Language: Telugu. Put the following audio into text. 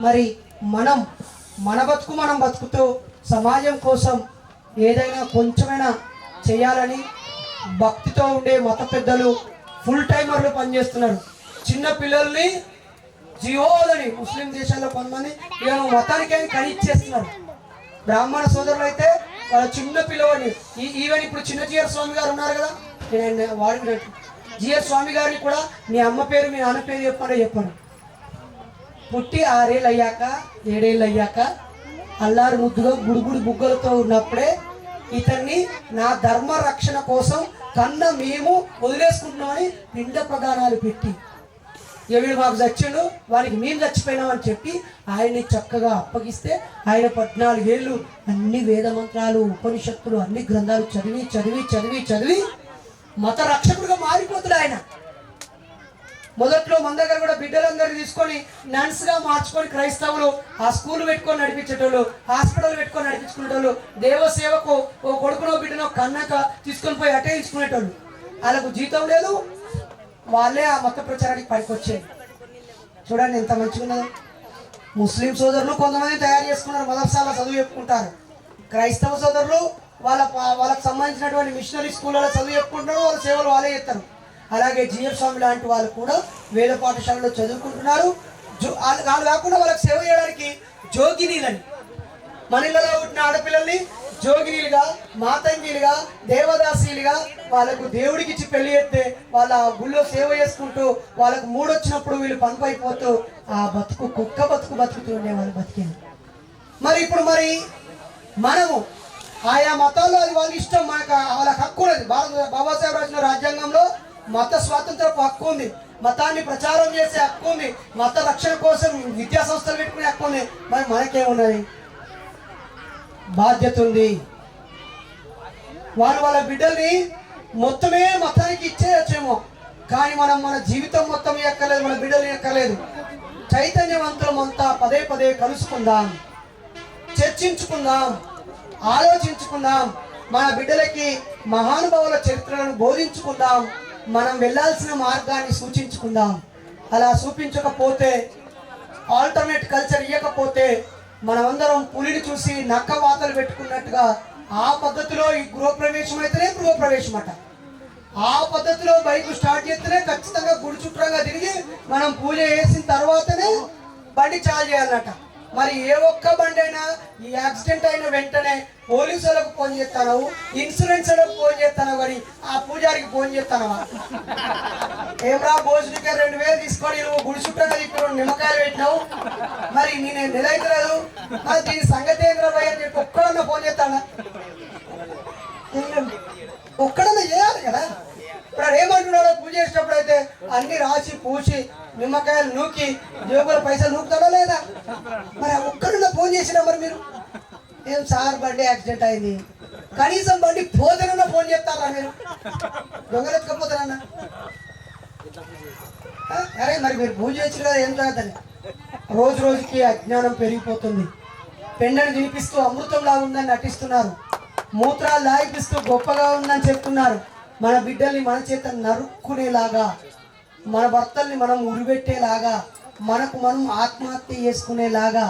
మరి మనం మన బతుకు మనం బతుకుతూ సమాజం కోసం ఏదైనా కొంచెమైనా చేయాలని భక్తితో ఉండే మత పెద్దలు ఫుల్ టైమర్లు పనిచేస్తున్నారు. చిన్న పిల్లల్ని జియోలని ముస్లిం దేశాల్లో కొంతమంది ఇక మతానికైనా మతానికి అని కనిచ్చేస్తున్నారు. బ్రాహ్మణ సోదరులు అయితే వాళ్ళ చిన్న పిల్లవాడిని ఈ- ఈవెన్ ఇప్పుడు చిన్న జిఆర్ స్వామి గారు ఉన్నారు కదా నేను వాడి జిఆర్ స్వామి గారిని కూడా మీ అమ్మ పేరు మీ నాన్న పేరు చెప్పండి చెప్పాను పుట్టి ఆరేళ్ళు అయ్యాక ఏడేళ్ళు అయ్యాక అల్లారు ముద్దుగా గుడుగుడి బుగ్గలతో ఉన్నప్పుడే ఇతన్ని నా ధర్మ రక్షణ కోసం కన్న మేము వదిలేసుకుంటున్నామని పిండ ప్రధానాలు పెట్టి. ఇక మాకు చచ్చాడు వారికి మేము చచ్చిపోయినామని చెప్పి ఆయన్ని చక్కగా అప్పగిస్తే ఆయన పద్నాలుగేళ్ళు అన్ని వేద మంత్రాలు ఉపనిషత్తులు అన్ని గ్రంథాలు చదివి చదివి చదివి చదివి మత రక్షకుడుగా మారిపోతాడు ఆయన. మొదట్లో మన దగ్గర కూడా బిడ్డలందరినీ తీసుకొని నర్స్గా మార్చుకొని క్రైస్తవులు ఆ స్కూల్ పెట్టుకొని నడిపించేటోళ్ళు హాస్పిటల్ పెట్టుకొని నడిపించుకునేటోళ్ళు దేవసేవకు ఓ కొడుకునో బిడ్డనో కన్నాక తీసుకొని పోయి అటే ఇచ్చుకునేటోళ్ళు. వాళ్ళకు జీతం లేదు వాళ్ళే ఆ మత ప్రచారానికి పనికొచ్చేది చూడండి ఎంత మంచిగా ఉన్నదో. ముస్లిం సోదరులు కొంతమంది తయారు చేసుకున్నారు మదర్సాల చదువు చెప్పుకుంటారు. క్రైస్తవ సోదరులు వాళ్ళ వాళ్ళకి సంబంధించినటువంటి మిషనరీ స్కూళ్ళలో చదువు చెప్పుకుంటారు వాళ్ళ సేవలు వాళ్ళే చేస్తారు. అలాగే జిఎఫ్ స్వామి లాంటి వాళ్ళు కూడా వేద పాఠశాలలో చదువుకుంటున్నారు. జో వాళ్ళు కాకుండా వాళ్ళకి సేవ చేయడానికి జోగినీలని. మన ఇళ్ళలో పుట్టిన ఆడపిల్లల్ని జోగినీలుగా మాతంగిలుగా దేవదాసీలుగా వాళ్ళకు దేవుడికి ఇచ్చి పెళ్ళి చేస్తే వాళ్ళ గుళ్ళో సేవ చేసుకుంటూ వాళ్ళకు మూడొచ్చినప్పుడు వీళ్ళు పనిపైపోతూ ఆ బతుకు కుక్క బతుకు బతుకుతూ ఉండే వాళ్ళు బతికింది. మరి ఇప్పుడు మరి మనము ఆయా మతాల్లో అది వాళ్ళ ఇష్టం మనకు వాళ్ళకి హక్కు ఉన్నది. భారత బాబాసాహెబ్ రాసిన రాజ్యాంగంలో మత స్వాతంత్రపు హక్కు ఉంది. మతాన్ని ప్రచారం చేసే హక్కు ఉంది. మత రక్షణ కోసం విద్యా సంస్థలు పెట్టుకునే హక్కు ఉంది. మరి మనకేమున్నది బాధ్యత ఉంది. వారు వాళ్ళ బిడ్డల్ని మొత్తమే మతానికి ఇచ్చేయచ్చేమో. కానీ మనం మన జీవితం మొత్తం ఎక్కలేదు మన బిడ్డలు ఎక్కలేదు చైతన్యవంతులం అంతా పదే పదే కలుసుకుందాం. చర్చించుకుందాం. ఆలోచించుకుందాం. మన బిడ్డలకి మహానుభావుల చరిత్రను బోధించుకుందాం. మనం వెళ్ళాల్సిన మార్గాన్ని సూచించుకుందాం. అలా చూపించకపోతే ఆల్టర్నేట్ కల్చర్ ఇవ్వకపోతే మనమందరం పులిని చూసి నక్క వాతలు పెట్టుకున్నట్టుగా ఆ పద్ధతిలో ఈ గృహప్రవేశం అయితేనే గృహప్రవేశం అట ఆ పద్ధతిలో బైక్ స్టార్ట్ చేస్తేనే ఖచ్చితంగా గుడి చుట్టంగా తిరిగి మనం పూజ చేసిన తర్వాతనే బండి చాలు చేయాలన్నట. మరి ఏ ఒక్క బండి అయినా ఈ యాక్సిడెంట్ అయిన వెంటనే పోలీసులకు ఫోన్ చేస్తాను ఇన్సూరెన్స్ ఫోన్ చేస్తాను కానీ ఆ పూజారికి ఫోన్ చేస్తానవా? ఏమరా భోజనకే రెండు వేలు తీసుకొని నువ్వు గుడి ఇప్పుడు నిమ్మకాయలు పెట్టినావు? మరి నేను నెల అవుతలేదు మరి దీని సంగతి ఏంద్రబాయ్ అని చెప్పి ఒక్కడన్నా ఫోన్ చేస్తానా ఒక్కడన్నా చేయాలి కదా ఇప్పుడు ఆడు ఏమంటున్నాడో పూజ చేసేటప్పుడు అయితే కాచి పూచి పూసి నిమ్మకాయలు నూకి జేబుల పైసలు నూకుతాడా లేదా? మరి ఒక్కరిలో ఫోన్ చేసినా మరి మీరు? ఏం సార్ బండి యాక్సిడెంట్ అయింది. కనీసం బండి పోతేనన్నా ఫోన్ చేస్తారా మీరు? దొంగలెత్తుకపోతారన్నా అరే మరి మీరు పూజ చేసి కదా ఏం కాదని రోజు రోజుకి అజ్ఞానం పెరిగిపోతుంది. పెండను తినిపిస్తూ అమృతంలా ఉందని నటిస్తున్నారు. మూత్రాలు లాగిపిస్తూ గొప్పగా ఉందని చెప్తున్నారు. మన బిడ్డల్ని మన చేత నరుక్కునేలాగా మన భర్తల్ని మనం ఉరిబెట్టేలాగా మనకు మనం ఆత్మహత్య చేసుకునేలాగా